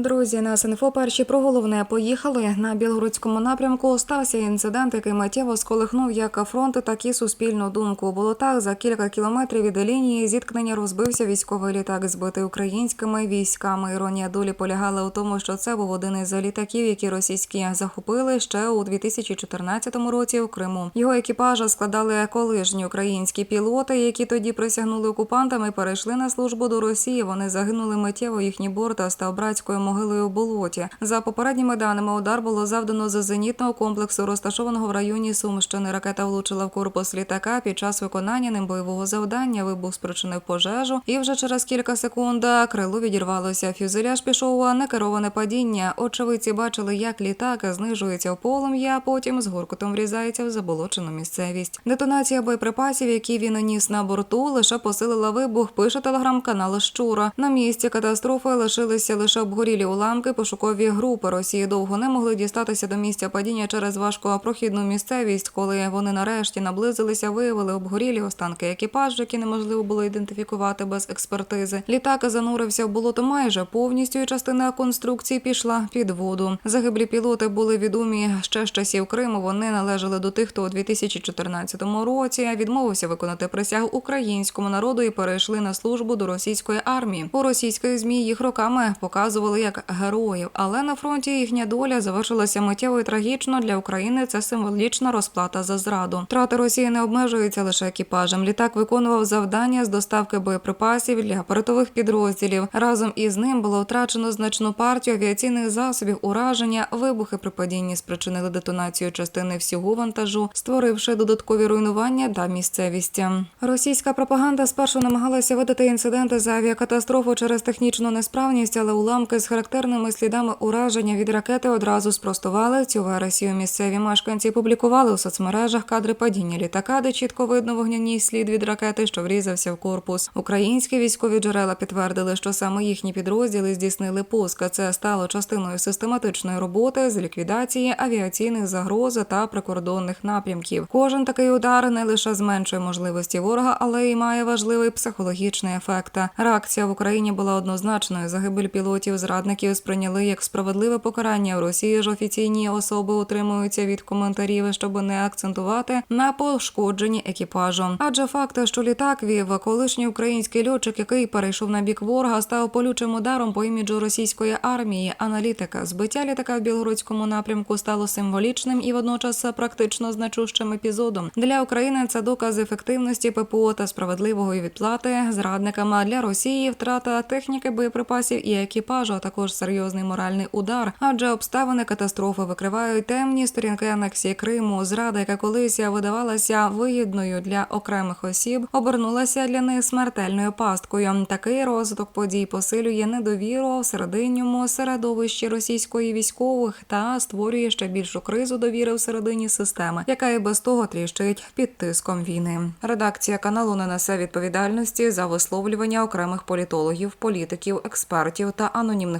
Друзі, на СНФО перші про головне поїхали. На білгородському напрямку стався інцидент, який миттєво сколихнув як фронт, так і суспільну думку. Було так, за кілька кілометрів від лінії зіткнення розбився військовий літак, збитий українськими військами. Іронія долі полягала у тому, що це був один із літаків, які російські захопили ще у 2014 році в Криму. Його екіпажа складали колишні українські пілоти, які тоді присягнули окупантами, перейшли на службу до Росії. Вони загинули миттєво. Їхній борт став братською могилою у болоті. За попередніми даними, удар було завдано з зенітного комплексу, розташованого в районі Сумщини. Ракета влучила в корпус літака під час виконання ним бойового завдання. Вибух спричинив пожежу, і вже через кілька секунд крило відірвалося. Фюзеляж пішов у некероване падіння. Очевидці бачили, як літак знижується в полум'я, а потім з гуркотом врізається в заболочену місцевість. Детонація боєприпасів, які він ніс на борту, лише посилила вибух. Пише телеграм-канал Щура. На місці катастрофи лишилися лише обгорілі уламки. Пошукові групи Росії довго не могли дістатися до місця падіння через важкопрохідну місцевість. Коли вони нарешті наблизилися, виявили обгорілі останки екіпажу, які неможливо було ідентифікувати без експертизи. Літак занурився в болото майже повністю, і частина конструкції пішла під воду. Загиблі пілоти були відомі ще з часів Криму. Вони належали до тих, хто у 2014 році відмовився виконати присягу українському народу і перейшли на службу до російської армії. У російських змі їх роками показували як героїв, але на фронті їхня доля завершилася миттєво і трагічно для України. Це символічна розплата за зраду. Втрати Росії не обмежуються лише екіпажем. Літак виконував завдання з доставки боєприпасів для передових підрозділів. Разом із ним було втрачено значну партію авіаційних засобів ураження. Вибухи при падінні спричинили детонацію частини всього вантажу, створивши додаткові руйнування та місцевість. Російська пропаганда спершу намагалася видати інциденти за авіакатастрофу через технічну несправність, але уламки з характерними слідами ураження від ракети одразу спростували цю версію. Місцеві мешканці публікували у соцмережах кадри падіння літака, де чітко видно вогняній слід від ракети, що врізався в корпус. Українські військові джерела підтвердили, що саме їхні підрозділи здійснили пуск. Це стало частиною систематичної роботи з ліквідації авіаційних загроз та прикордонних напрямків. Кожен такий удар не лише зменшує можливості ворога, але й має важливий психологічний ефект. Реакція в Україні була однозначною. Загибель пілотів зрадників сприйняли як справедливе покарання. В Росії ж офіційні особи утримуються від коментарів, щоб не акцентувати на пошкодженні екіпажу. Адже факт, що літак вів колишній український льотчик, який перейшов на бік ворога, став полючим ударом по іміджу російської армії. Аналітика збиття літака в білгородському напрямку стало символічним і водночас практично значущим епізодом для України. Це доказ ефективності ППО та справедливої відплати зрадникам. А для Росії втрата техніки боєприпасів і екіпажу, а також серйозний моральний удар. Адже обставини катастрофи викривають темні сторінки анексії Криму. Зрада, яка колись видавалася вигідною для окремих осіб, обернулася для них смертельною пасткою. Такий розвиток подій посилює недовіру в серединньому середовищі російської військових та створює ще більшу кризу довіри всередині системи, яка і без того тріщить під тиском війни. Редакція каналу не несе відповідальності за висловлювання окремих політологів, політиків, експертів та анонімних